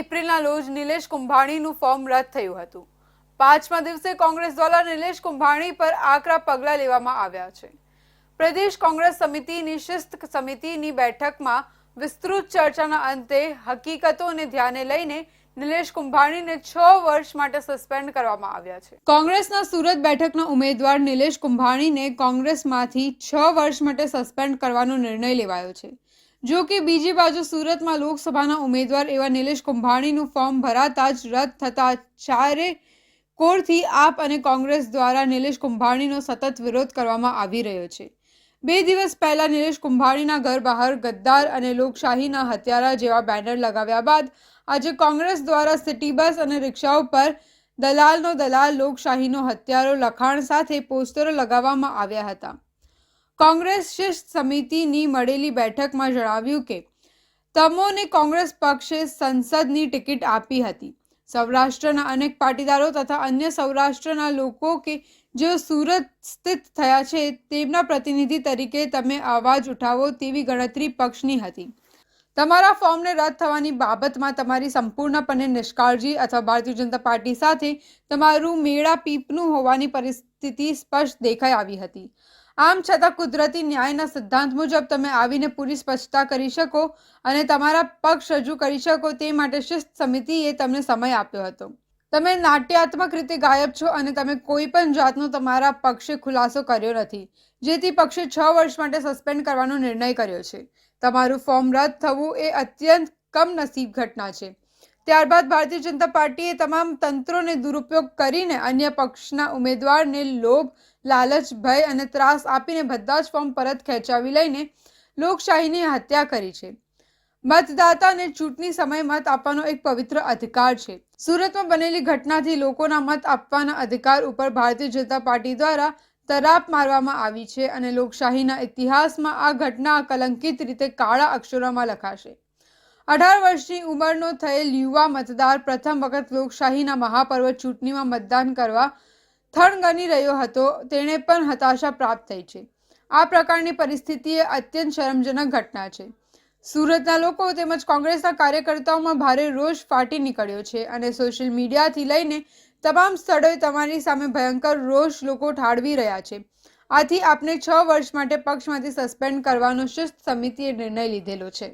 એપ્રિલના રોજ નિલેશ કુંભાણીનું ફોર્મ રદ થયું હતું. પાંચમા દિવસે કોંગ્રેસ દ્વારા નિલેશ કુંભાણી પર આકરા પગલાં લેવામાં આવ્યા છે. પ્રદેશ કોંગ્રેસ સમિતિની શિસ્ત સમિતિની બેઠકમાં વિસ્તૃત ચર્ચાના અંતે હકીકતોને ધ્યાને લઈને નિલેશ કુંભાણીને છ વર્ષ માટે સસ્પેન્ડ કરવામાં આવ્યા છે. કોંગ્રેસના સુરત બેઠકના ઉમેદવાર નિલેશ કુંભાણીને કોંગ્રેસમાંથી છ વર્ષ માટે સસ્પેન્ડ કરવાનો નિર્ણય લેવાયો છે. જો કે બીજી બાજુ સુરતમાં લોકસભાના ઉમેદવાર એવા નિલેશ કુંભાણીનું ફોર્મ ભરાતા જ રદ થતા ચારે કોરથી આપ અને કોંગ્રેસ દ્વારા નિલેશ કુંભાણીનો સતત વિરોધ કરવામાં આવી રહ્યો છે. બે દિવસ પહેલા નિલેશ કુંભાણીના ઘર બહાર ગદ્દાર અને લોકશાહીના હત્યારા જેવા બેનર લગાવ્યા બાદ આજે કોંગ્રેસ દ્વારા સિટી બસ અને રિક્ષાઓ પર દલાલનો દલાલ, લોકશાહીનો હત્યારો, લખાણ સાથે પોસ્ટરો લગાવવામાં આવ્યા હતા. કોંગ્રેસ શિસ્ત સમિતિની મળેલી બેઠકમાં જણાવ્યું કે તમોને કોંગ્રેસ પક્ષે સંસદની ટિકિટ આપી હતી. સૌરાષ્ટ્રના અનેક પાટીદારો તથા અન્ય સૌરાષ્ટ્રના લોકો કે જેઓ સુરત સ્થિત થયા છે, તેમના પ્રતિનિધિ તરીકે તમે અવાજ ઉઠાવો તેવી ગણતરી પક્ષની હતી. તમારા ફોર્મને રદ થવાની બાબતમાં તમારી સંપૂર્ણપણે નિષ્કાળજી અથવા ભારતીય જનતા પાર્ટી સાથે તમારું મેળા પીપનું હોવાની પરિસ્થિતિ સ્પષ્ટ દેખાઈ આવી હતી. આમ છતાં કુદરતી ન્યાયના સિદ્ધાંત મુજબ તમે આવીને પૂરી સ્પષ્ટતા કરી શકો અને તમારા પક્ષ રજૂ કરી શકો તે માટે શિસ્ત સમિતિએ તમને સમય આપ્યો હતો. તમે નાટ્યાત્મક રીતે ગાયબ છો અને તમે કોઈ પણ જાતનો તમારા પક્ષે ખુલાસો કર્યો નથી, જેથી પક્ષે છ વર્ષ માટે સસ્પેન્ડ કરવાનો નિર્ણય કર્યો છે. તમારું ફોર્મ રદ થવું એ અત્યંત કમનસીબ ઘટના છે. ત્યારબાદ ભારતીય જનતા પાર્ટીએ તમામ તંત્રોને દુરુપયોગ કરીને અન્ય પક્ષના ઉમેદવારને લોભ લાલચ, ભય અને ત્રાસ આપીને બધા જ ફોર્મ પરત ખેંચાવી લઈને લોકશાહીની હત્યા કરી છે. મતદાતાને ચૂંટણી સમયે મત આપવાનો એક પવિત્ર અધિકાર છે. સુરતમાં બનેલી ઘટનાથી લોકોના મત આપવાના અધિકાર ઉપર ભારતીય જનતા પાર્ટી દ્વારા તરાપ મારવામાં આવી છે અને લોકશાહીના ઇતિહાસમાં આ ઘટના કલંકિત રીતે કાળા અક્ષરોમાં લખાશે. અઢાર વર્ષની ઉંમરનો થયેલ યુવા મતદાર પ્રથમ વખત લોકશાહીના મહાપર્વ ચૂંટણીમાં મતદાન કરવા થણગની રહ્યો હતો, તેણે પણ હતાશા પ્રાપ્ત થઈ છે. આ પ્રકારની પરિસ્થિતિ એ અત્યંત શરમજનક ઘટના છે. સુરતના લોકો તેમજ કોંગ્રેસના કાર્યકર્તાઓમાં ભારે રોષ ફાટી નીકળ્યો છે અને સોશિયલ મીડિયાથી લઈને તમામ સ્થળોએ તમારી સામે ભયંકર રોષ લોકો ઠાળવી રહ્યા છે. આથી આપને છ વર્ષ માટે પક્ષમાંથી સસ્પેન્ડ કરવાનો શિસ્ત સમિતિએ નિર્ણય લીધેલો છે.